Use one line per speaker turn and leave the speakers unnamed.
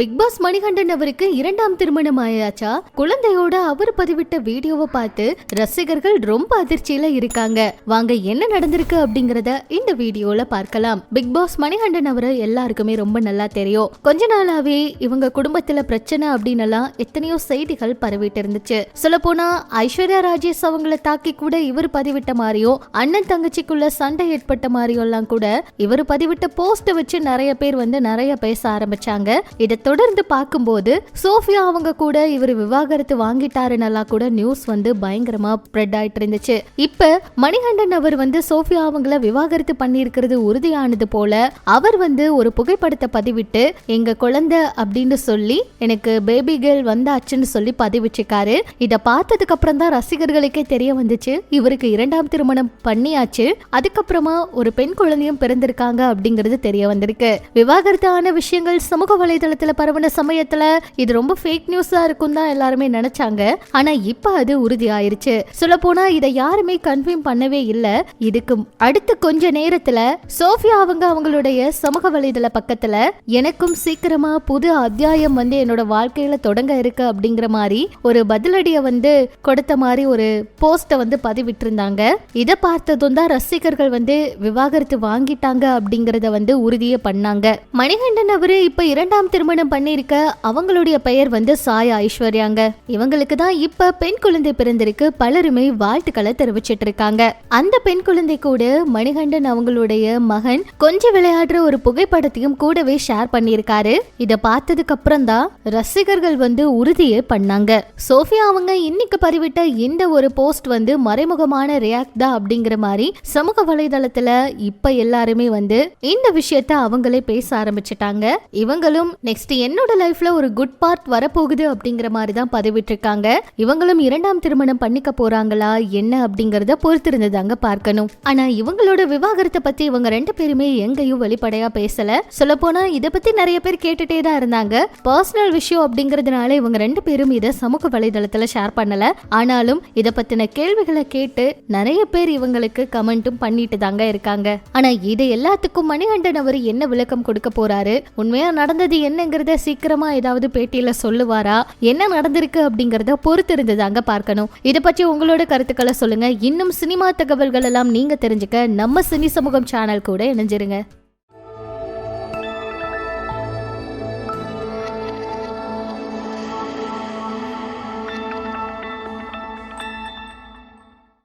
Big pass Manikandan அவருக்கு இரண்டாம் திருமணம் ஆயாச்சா? குழந்தையோட அவர் பதிவிட்ட வீடியோவை பார்த்து ரசிகர்கள் ரொம்ப அதிர்ச்சியில இருக்காங்க. வாங்க என்ன நடந்திருக்கு அப்படிங்கறத இந்த வீடியோல பார்க்கலாம். பிக் பாஸ் மணிகண்டன் அவர் எல்லாருக்குமே ரொம்ப நல்லா தெரியும். கொஞ்ச நாளாவே இவங்க குடும்பத்துல பிரச்சனை அப்படின்னு எல்லாம் எத்தனையோ செய்திகள் பரவிட்டு இருந்துச்சு. சொல்ல போனா ஐஸ்வர்யா ராஜேஷ் அவங்கள தாக்கி கூட இவர் பதிவிட்ட மாதிரியும் அண்ணன் தங்கச்சிக்குள்ள சண்டை ஏற்பட்ட மாதிரியும் எல்லாம் கூட இவர் பதிவிட்ட போஸ்ட வச்சு நிறைய பேர் வந்து நிறைய பேச ஆரம்பிச்சாங்க. இதை தொடர்ந்து பார்க்கும்போது சோஃபியா அவங்க கூட இவர் விவாகரத்து வாங்கிட்டாருன்னெல்லாம் கூட நியூஸ் வந்து பயங்கரமா ஸ்ப்ரெட் ஆயிட்டு இருந்துச்சு. இப்ப மணிகண்டன் அவர் வந்து சோஃபியா அவங்கள விவாகரத்து பண்ணியிருக்கிறது உறுதியானது போல அவர் வந்து ஒரு புகைப்படத்தை பதிவிட்டு எங்க குழந்தை அப்படின்னு சொல்லி எனக்கு பேபி கேர்ள் வந்தாச்சுன்னு சொல்லி பதிவிச்சிருக்காரு. இத பார்த்ததுக்கு அப்புறம் தான் ரசிகர்களுக்கே தெரிய வந்துச்சு. இவருக்கு இரண்டாம் திருமணம் பண்ணியாச்சு. அதுக்கப்புறமா ஒரு பெண் குழந்தையும் பிறந்திருக்காங்க அப்படிங்கிறது தெரிய வந்திருக்கு. விவாகரத்தான விஷயங்கள் சமூக வலைதளத்துல பரவன சமயத்துல இது ரொம்ப ஃபேக் நியூஸா இருக்கும் தான் எல்லாருமே நினைச்சாங்க. ஆனா இப்ப அது உறுதி ஆயிருச்சு சொல்ல போனா இதை யாருமே கன்ஃபார்ம் பண்ணவே இல்ல. இதுக்கு அடுத்த கொஞ்ச நேரத்துல சோஃபியா அவங்க அவங்களுடைய சமூக வலைதள பக்கத்துல எனக்கும் சீக்கிரமா புது அத்தியாயம் வந்து என்னோட வாழ்க்கையில தொடங்க இருக்கு அப்படிங்கிற மாதிரி ஒரு பதிலடிய வந்து கொடுத்த மாதிரி ஒரு போஸ்ட வந்து பதிவிட்டு இருந்தாங்க இதை பார்த்ததும் தான் ரசிகர்கள் வந்து விவாகரத்து வாங்கிட்டாங்க அப்படிங்கறத வந்து உறுதியே பண்ணாங்க. மணிகண்டன் அவரு இப்ப இரண்டாம் திருமணம் பண்ணிருக்க அவங்களுடைய பெயர் வந்து சாயா ஐஸ்வர்யாங்க. இவங்களுக்கு தான் இப்ப பெண் குழந்தை பிறந்திருக்கு பலருமே வாழ்த்துக்களை தெரிவிச்சிட்டு இருக்காங்க அந்த பெண் குழந்தை கூட மணிகண்டன் அவங்களுடைய மகன் கொஞ்சம் விளையாடுற ஒரு புகைப்படத்தையும் கூடவே ஷேர் பண்ணியிருக்காரு. இதை பார்த்ததுக்கு அப்புறம் தான் ரசிகர்கள் வந்து உறுதியே பண்ணாங்க. சோஃபியா அவங்க இன்னைக்கு பதிவிட்ட இந்த ஒரு போஸ்ட் வந்து மறைமுகமான ரியாக்ட் தான் அப்படிங்கிற மாதிரி சமூக வலைதளத்துல இப்ப எல்லாருமே வந்து இந்த விஷயத்த அவங்களே பேச ஆரம்பிச்சிட்டாங்க. இவங்களும் நெக்ஸ்ட் என்னோட லைஃப்ல ஒரு குட் பார்ட் வரப்போகுது அப்படிங்கிற மாதிரி தான் பதிவிட்டிருக்காங்க. இவங்களும் இரண்டாம் திருமணம் பண்ணிக்க போறாங்களா என்ன அப்படிங்கறத பொறுத்திருந்ததாங்க பார்க்கணும். ஆனா இவங்களோட விவாகரத்தை பத்தி இவங்க ரெண்டு பேருமே எங்கேயும் வெளிப்படையா பேசல. சொல்ல போனா இத பத்தி நிறைய பேர் கேட்டுட்டே தான் இருந்தாங்க. பர்சனல் விஷயம் அப்படிங்கறதுனால இவங்க ரெண்டு பேரும் இதை சமூக வலைதளத்துல ஷேர் பண்ணல. ஆனாலும் இத பத்தின கேள்விகளை கேட்டு நிறைய பேர் இவங்களுக்கு கமெண்ட்டும் பண்ணிட்டு தாங்க இருக்காங்க. ஆனா இது எல்லாத்துக்கும் மணிகண்டன் அவர் என்ன விளக்கம் கொடுக்க போறாரு? உண்மையா நடந்தது என்னங்க? அப்படிங்கிறத சீக்கிரமா ஏதாவது பேட்டியில சொல்லுவாரா? என்ன நடந்திருக்கு அப்படிங்கிறத பொறுத்திருந்து தாங்க பார்க்கணும். இதை பற்றி உங்களோட கருத்துக்களை சொல்லுங்க. இன்னும் சினிமா தகவல்கள் எல்லாம் நீங்க தெரிஞ்சுக்க நம்ம சினி சமூகம் சேனல் கூட இணைஞ்சிருங்க.